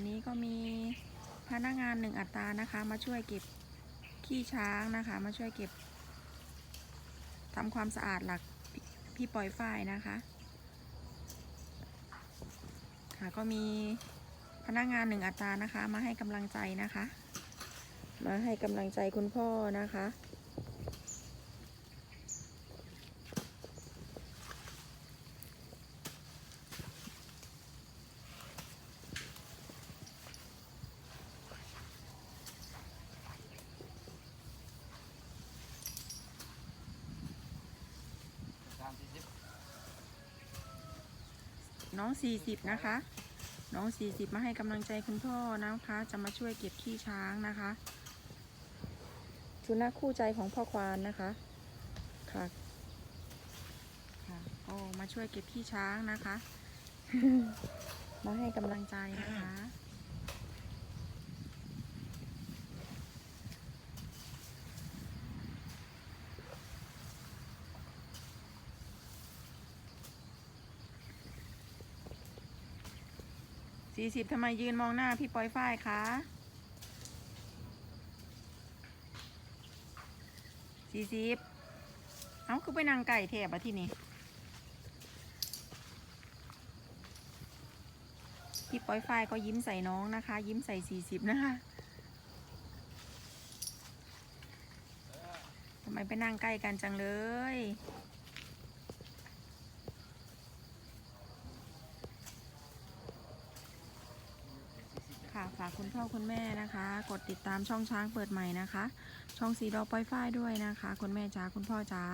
วันนี้ก็มีพนักงานหนึ่งอัตรานะคะ มาช่วยเก็บขี้ช้างนะคะ มาช่วยเก็บทำความสะอาดหลักพี่พี่ปล่อยฝ้ายนะคะค่ะก็มีพนักงานหนึ่งอัตรานะคะ มาให้กำลังใจนะคะ มาให้กำลังใจคุณพ่อนะคะ น้องสี่สิบนะคะ น้องสี่สิบมาให้กำลังใจคุณพ่อนะคะ จะมาช่วยเก็บขี้ช้างนะคะสุนัขคู่ใจของพ่อควานนะคะค่ะค่ะก็มาช่วยเก็บขี้ช้างนะคะ มาให้กำลังใจนะคะ สี่สิบทำไมยืนมองหน้าพี่ปอยฝ้ายคะสี่สิบเอ้าคือไปนางไก่แถบอะที่นี่พี่ปอยฝ้ายก็ยิ้มใส่น้องนะคะ ยิ้มใส่สี่สิบนะคะทำไมไปนั่งใกล้กันจังเลย ค่ะ ฝากคุณพ่อคุณแม่นะคะ กดติดตามช่องช้างเปิดใหม่นะคะ ช่องสีดอกปอยฝ้ายด้วยนะคะ คุณแม่จ๋าคุณพ่อจ๋า